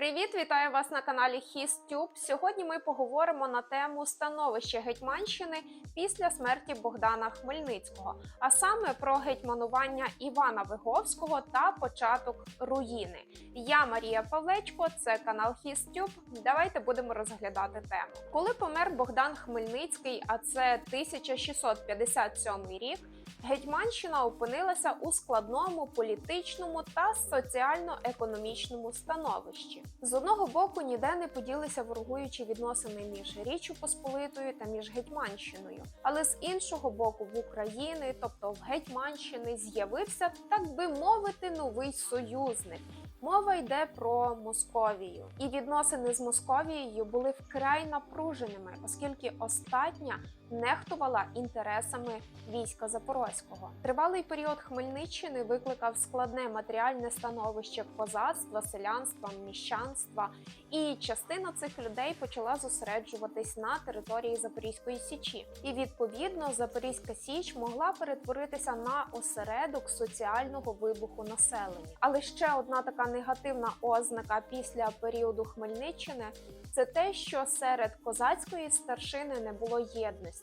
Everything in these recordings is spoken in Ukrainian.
Привіт, вітаю вас на каналі Хістюб. Сьогодні ми поговоримо на тему становище Гетьманщини після смерті Богдана Хмельницького, а саме про гетьманування Івана Виговського та початок руїни. Я Марія Павлечко, це канал Хістюб. Давайте будемо розглядати тему. Коли помер Богдан Хмельницький, а це 1657 рік. Гетьманщина опинилася у складному політичному та соціально-економічному становищі. З одного боку ніде не поділися ворогуючі відносини між Річчю Посполитою та між Гетьманщиною, але з іншого боку, в Україні, тобто в Гетьманщини, з'явився, так би мовити, новий союзник. Мова йде про Московію, і відносини з Московією були вкрай напруженими, оскільки остатня нехтувала інтересами війська Запорозького. Тривалий період Хмельниччини викликав складне матеріальне становище козацтва, селянства, міщанства, і частина цих людей почала зосереджуватись на території Запорізької січі. І відповідно Запорізька Січ могла перетворитися на осередок соціального вибуху населення. Але ще одна така негативна ознака після періоду Хмельниччини це те, що серед козацької старшини не було єдності,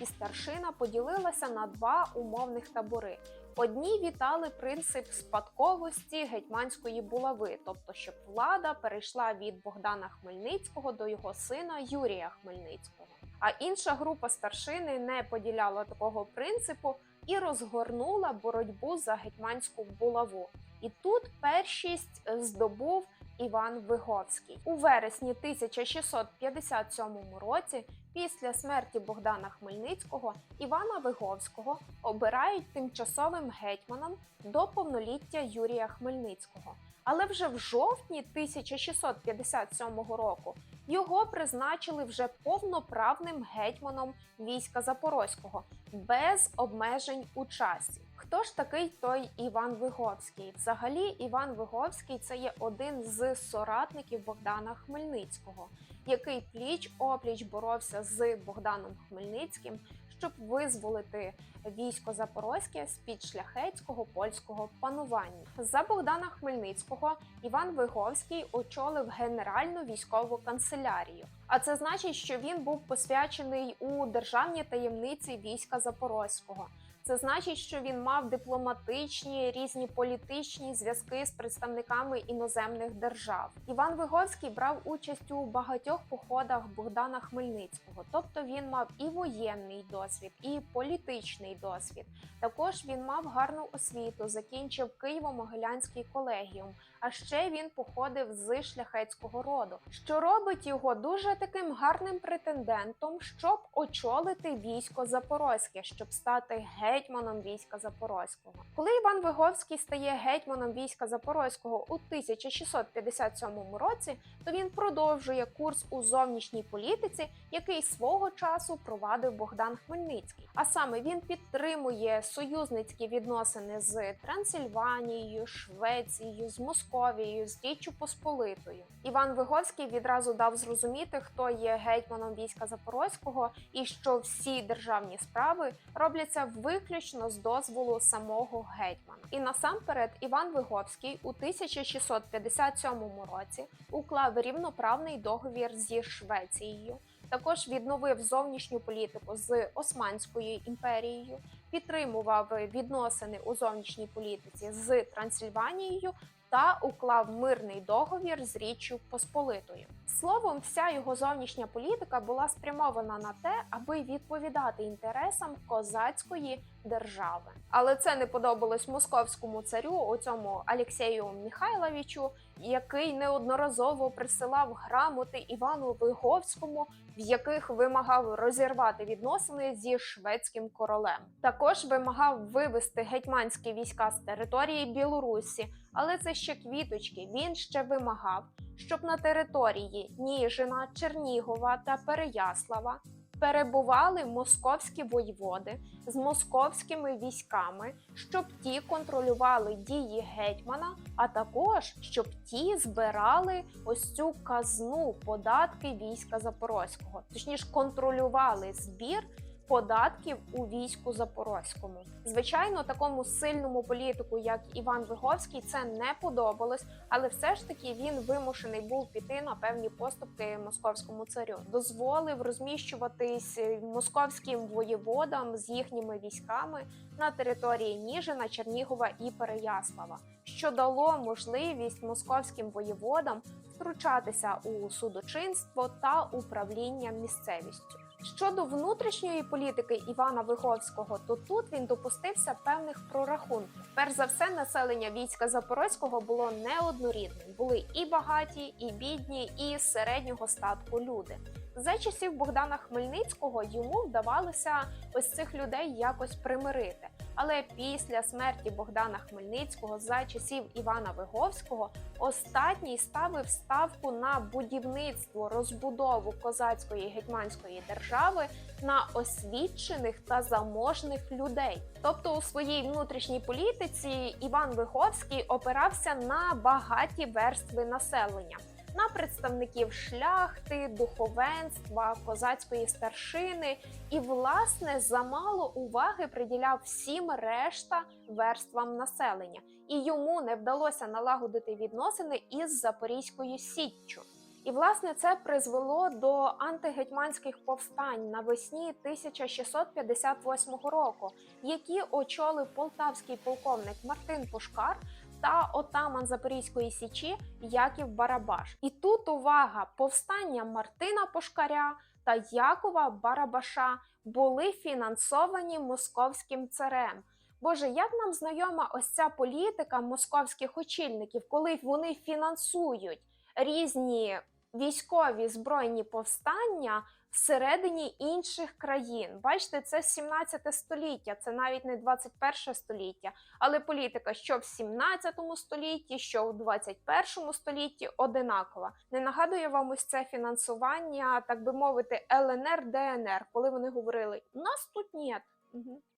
і старшина поділилася на два умовних табори. Одні вітали принцип спадковості гетьманської булави, тобто щоб влада перейшла від Богдана Хмельницького до його сина Юрія Хмельницького. А інша група старшини не поділяла такого принципу і розгорнула боротьбу за гетьманську булаву. І тут першість здобув Іван Виговський у вересні 1657 році. Після смерті Богдана Хмельницького Івана Виговського обирають тимчасовим гетьманом до повноліття Юрія Хмельницького. Але вже в жовтні 1657 року його призначили вже повноправним гетьманом війська Запорозького без обмежень у часі. Хто ж такий той Іван Виговський? Взагалі, Іван Виговський це є один з соратників Богдана Хмельницького, який пліч опліч боровся з Богданом Хмельницьким, щоб визволити військо Запорозьке з під шляхетського польського панування. За Богдана Хмельницького Іван Виговський очолив Генеральну військову канцелярію. А це значить, що він був посвячений у державні таємниці війська Запорозького. Це значить, що він мав дипломатичні різні політичні зв'язки з представниками іноземних держав. Іван Виговський брав участь у багатьох походах Богдана Хмельницького, тобто він мав і воєнний досвід, і політичний досвід. Також він мав гарну освіту, закінчив Києво-Могилянський колегіум. А ще він походив з шляхетського роду, що робить його дуже таким гарним претендентом, щоб очолити військо Запорозьке, щоб стати гетьманом війська Запорозького. Коли Іван Виговський стає гетьманом війська Запорозького у 1657 році, то він продовжує курс у зовнішній політиці, який свого часу провадив Богдан Хмельницький. А саме він підтримує союзницькі відносини з Трансильванією, Швецією, з Московією, з Річчю Посполитою. Іван Виговський відразу дав зрозуміти, хто є гетьманом війська Запорозького, і що всі державні справи робляться виключно з дозволу самого гетьмана. І насамперед Іван Виговський у 1657 році уклав рівноправний договір зі Швецією. Також відновив зовнішню політику з Османською імперією, підтримував відносини у зовнішній політиці з Трансильванією та уклав мирний договір з Річчю Посполитою. Словом, вся його зовнішня політика була спрямована на те, аби відповідати інтересам козацької держави. Але це не подобалось московському царю, оцьому Алексею Михайловичу, який неодноразово присилав грамоти Івану Виговському, в яких вимагав розірвати відносини зі шведським королем. Також вимагав вивести гетьманські війська з території Білорусі, але це ще квіточки. Він ще вимагав, щоб на території Ніжина, Чернігова та Переяслава перебували московські воєводи з московськими військами, щоб ті контролювали дії гетьмана, а також щоб ті збирали ось цю казну податки війська Запорозького, точніше контролювали збір податків у війську Запорозькому. Звичайно, такому сильному політику, як Іван Виговський, це не подобалось, але все ж таки він вимушений був піти на певні поступки московському царю. Дозволив розміщуватись московським воєводам з їхніми військами на території Ніжина, Чернігова і Переяслава, що дало можливість московським воєводам втручатися у судочинство та управління місцевістю. Щодо внутрішньої політики Івана Виговського, то тут він допустився певних прорахунків. Перш за все, населення війська Запорозького було неоднорідним. Були і багаті, і бідні, і середнього статку люди. За часів Богдана Хмельницького йому вдавалося ось цих людей якось примирити. Але після смерті Богдана Хмельницького за часів Івана Виговського останній ставив ставку на будівництво розбудову козацької гетьманської держави на освічених та заможних людей. Тобто у своїй внутрішній політиці Іван Виговський опирався на багаті верстви населення. На представників шляхти, духовенства, козацької старшини і, власне, замало уваги приділяв всім решта верствам населення, і йому не вдалося налагодити відносини із Запорізькою Січчю. І власне це призвело до антигетьманських повстань навесні 1658 року, які очолив полтавський полковник Мартин Пушкар та отаман Запорізької січі Яків Барабаш. І тут увага! Повстання Мартина Пушкаря та Якова Барабаша були фінансовані московським царем. Боже, як нам знайома ось ця політика московських очільників, коли вони фінансують різні військові збройні повстання всередині інших країн. Бачите, це 17 століття, це навіть не 21 століття. Але політика, що в 17 столітті, що в 21 столітті, одинакова. Не нагадує вам ось це фінансування, так би мовити, ЛНР ДНР, коли вони говорили: нас тут нет.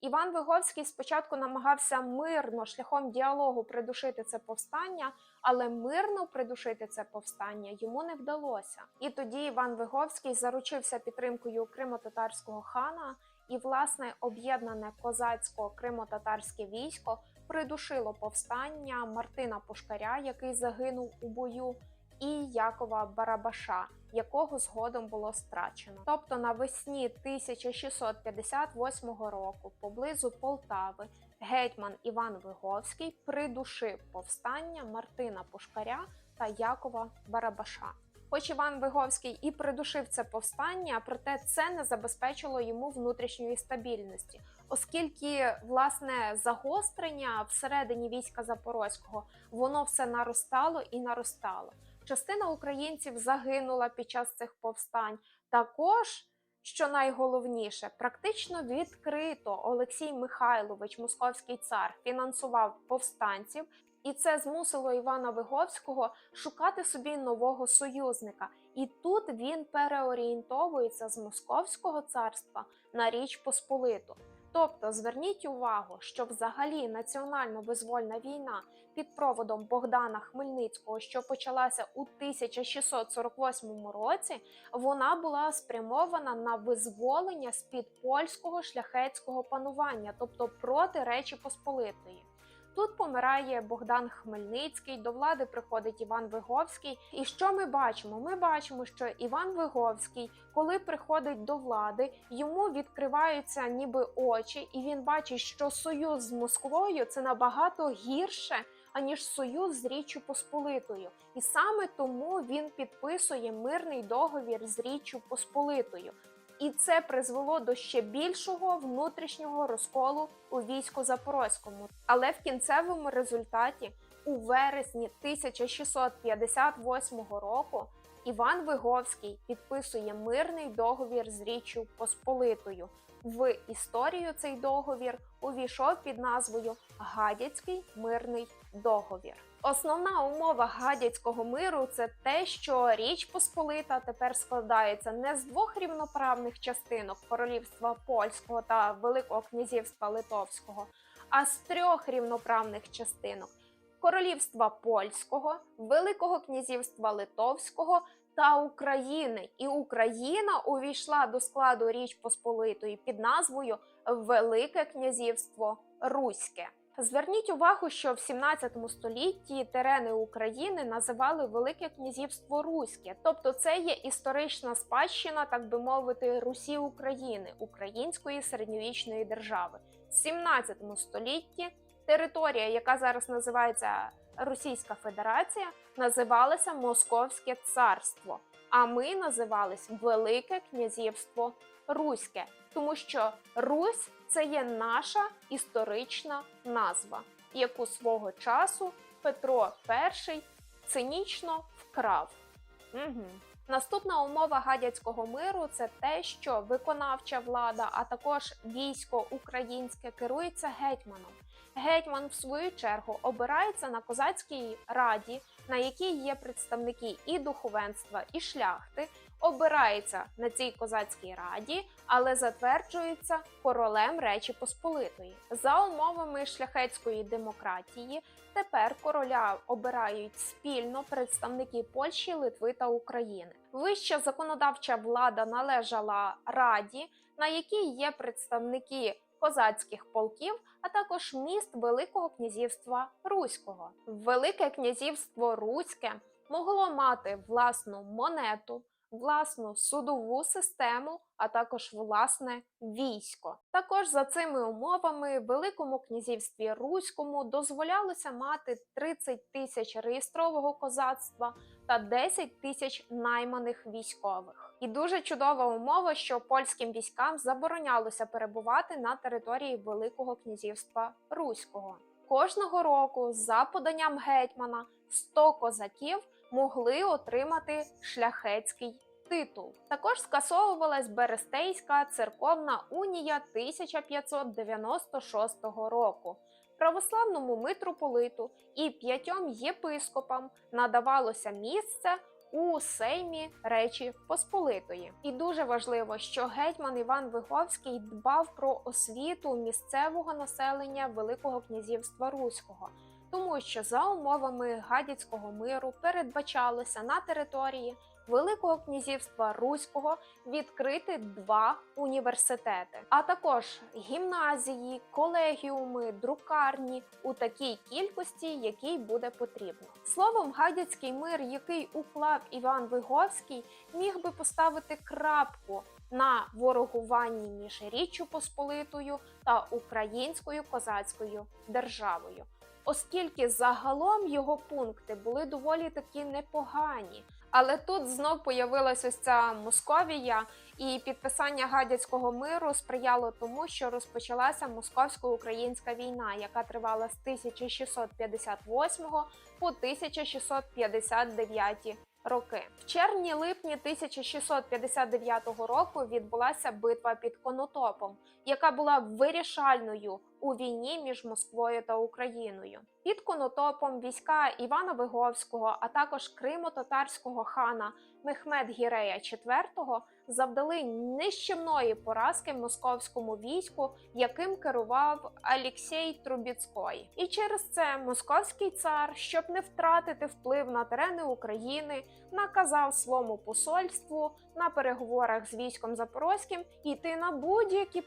Іван Виговський спочатку намагався мирно шляхом діалогу придушити це повстання, але мирно придушити це повстання йому не вдалося. І тоді Іван Виговський заручився підтримкою кримо-татарського хана, і власне об'єднане козацько-кримо-татарське військо придушило повстання Мартина Пушкаря, який загинув у бою, і Якова Барабаша, якого згодом було страчено. Тобто навесні 1658 року, поблизу Полтави, гетьман Іван Виговський придушив повстання Мартина Пушкаря та Якова Барабаша. Хоч Іван Виговський і придушив це повстання, проте це не забезпечило йому внутрішньої стабільності, оскільки власне загострення всередині війська Запорозького воно все наростало і наростало. Частина українців загинула під час цих повстань. Також, що найголовніше, практично відкрито Олексій Михайлович, московський цар, фінансував повстанців, і це змусило Івана Виговського шукати собі нового союзника. І тут він переорієнтовується з Московського царства на Річ Посполиту. Тобто зверніть увагу, що взагалі національно-визвольна війна під проводом Богдана Хмельницького, що почалася у 1648 році, вона була спрямована на визволення з під польського шляхетського панування, тобто проти Речі Посполитої. Тут помирає Богдан Хмельницький, до влади приходить Іван Виговський. І що ми бачимо? Ми бачимо, що Іван Виговський, коли приходить до влади, йому відкриваються ніби очі, і він бачить, що союз з Москвою це набагато гірше. Аніж союз з Річчю Посполитою, і саме тому він підписує мирний договір з Річчю Посполитою, і це призвело до ще більшого внутрішнього розколу у війську Запорозькому. Але в кінцевому результаті, у вересні 1658 року, Іван Виговський підписує мирний договір з Річчю Посполитою. В історію цей договір увійшов під назвою Гадяцький мирний договір. Основна умова гадяцького миру це те, що Річ Посполита тепер складається не з двох рівноправних частинок королівства польського та Великого князівства Литовського, а з трьох рівноправних частинок королівства польського, Великого князівства Литовського та України. І Україна увійшла до складу Річ Посполитої під назвою Велике Князівство Руське. Зверніть увагу, що в 17 столітті терени України називали Велике Князівство Руське, тобто це є історична спадщина, так би мовити, Русі України, української середньовічної держави. В 17 столітті територія, яка зараз називається Російська Федерація, називалася Московське царство. А ми називались Велике Князівство Руське, тому що Русь це є наша історична назва, яку свого часу Петро І цинічно вкрав. Угу. Наступна умова гадяцького миру це те, що виконавча влада, а також військо українське керується гетьманом. Гетьман, в свою чергу, обирається на козацькій раді, на якій є представники і духовенства, і шляхти. Обирається на цій козацькій раді, але затверджується королем Речі Посполитої. За умовами шляхетської демократії, тепер короля обирають спільно представники Польщі, Литви та України. Вища законодавча влада належала раді, на якій є представники козацьких полків, а також міст Великого князівства Руського. Велике князівство Руське могло мати власну монету, власну судову систему, а також власне військо. Також за цими умовами Великому князівстві Руському дозволялося мати 30 тисяч реєстрового козацтва та 10 тисяч найманих військових. І дуже чудова умова, що польським військам заборонялося перебувати на території Великого князівства Руського. Кожного року, за поданням гетьмана, 100 козаків могли отримати шляхетський титул. Також скасовувалась Берестейська церковна унія 1596 року. Православному митрополиту і п'ятьом єпископам надавалося місце у Сеймі Речі Посполитої. І дуже важливо, що гетьман Іван Виговський дбав про освіту місцевого населення Великого князівства Руського тому що за умовами гадяцького миру передбачалося на території Великого князівства Руського відкрити два університети, а також гімназії, колегіуми, друкарні у такій кількості, якій буде потрібно. Словом, гадяцький мир, який уклав Іван Виговський, міг би поставити крапку. На ворогуванні між Річчю Посполитою та українською козацькою державою оскільки загалом його пункти були доволі таки непогані. Але тут знов появилася ось ця Московія, і підписання гадяцького миру сприяло тому, що розпочалася московсько-українська війна, яка тривала з 1658 по 1659 роки. В червні-липні 1659 року відбулася битва під Конотопом, яка була вирішальною у війні між Москвою та Україною. Під Конотопом війська Івана Виговського, а також Кримо-татарського хана Мехмед Гірея IV завдали нищівної поразки московському війську, яким керував Алексій Трубіцький. І через це московський цар, щоб не втратити вплив на терени України, наказав своєму посольству на переговорах з військом Запорозьким йти на будь-які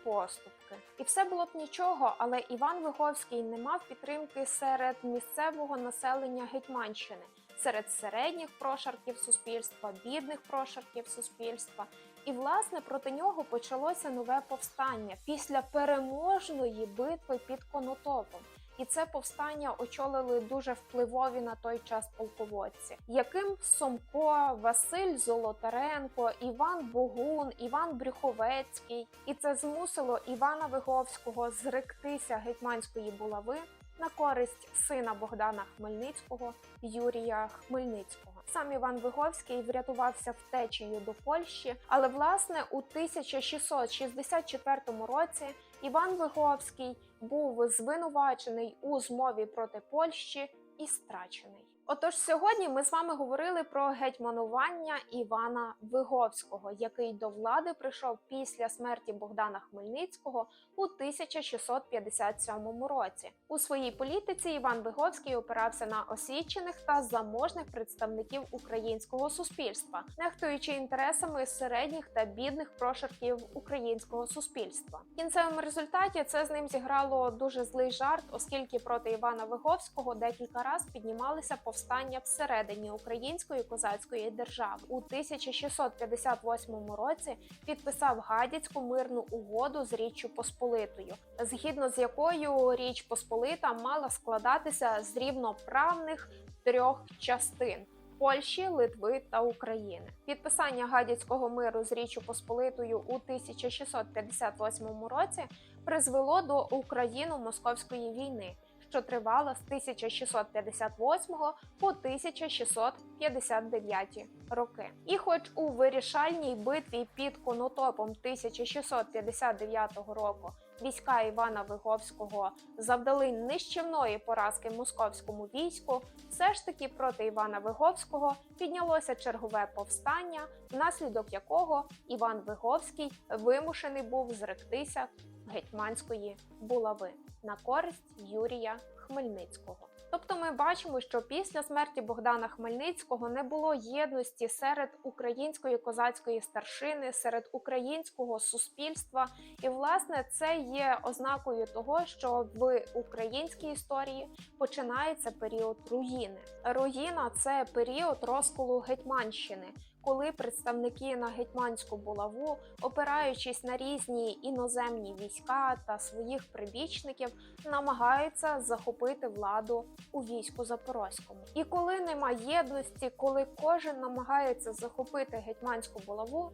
поступки. І все було б нічого, але Іван Виговський не мав підтримки серед місцевого населення Гетьманщини. Серед середніх прошарків суспільства, бідних прошарків суспільства, і власне проти нього почалося нове повстання після переможної битви під Конотопом. І це повстання очолили дуже впливові на той час полководці, яким Сомко, Василь Золотаренко, Іван Богун, Іван Брюховецький. І це змусило Івана Виговського зректися гетьманської булави на користь сина Богдана Хмельницького Юрія Хмельницького. Сам Іван Виговський врятувався втечею до Польщі, але власне у 1664 році Іван Виговський був звинувачений у змові проти Польщі і страчений. Отож, сьогодні ми з вами говорили про гетьманування Івана Виговського, який до влади прийшов після смерті Богдана Хмельницького у 1657 році. У своїй політиці Іван Виговський опирався на освічених та заможних представників українського суспільства, нехтуючи інтересами середніх та бідних прошарків українського суспільства. В кінцевому результаті це з ним зіграло дуже злий жарт, оскільки проти Івана Виговського декілька разів піднімалися повстання всередині української козацької держави. У 1658 році підписав Гадяцьку мирну угоду з Річчю Посполитою, згідно з якою Річ Посполита мала складатися з рівноправних трьох частин. Польщі, Литви та України. Підписання гадяцького миру з Річчю Посполитою у 1658 році призвело до Україно-московської війни, що тривала з 1658 по 1659 роки. І, хоч у вирішальній битві під Конотопом 1659 року війська Івана Виговського завдали нищівної поразки московському війську, все ж таки проти Івана Виговського піднялося чергове повстання, внаслідок якого Іван Виговський вимушений був зректися гетьманської булави на користь Юрія Хмельницького. Тобто ми бачимо, що після смерті Богдана Хмельницького не було єдності серед української козацької старшини, серед українського суспільства, і власне це є ознакою того, що в українській історії починається період руїни. Руїна це період розколу Гетьманщини. Коли представники на гетьманську булаву, опираючись на різні іноземні війська та своїх прибічників, намагаються захопити владу у війську Запорозькому. І коли нема єдності, коли кожен намагається захопити гетьманську булаву,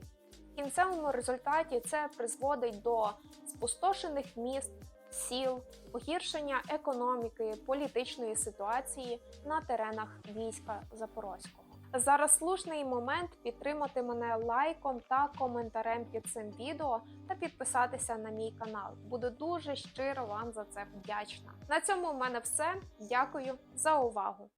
в кінцевому результаті це призводить до спустошених міст, сіл, погіршення економіки, політичної ситуації на теренах війська Запорозького. Зараз слушний момент підтримати мене лайком та коментарем під цим відео та підписатися на мій канал. Буду дуже щиро вам за це вдячна. На цьому в мене все. Дякую за увагу!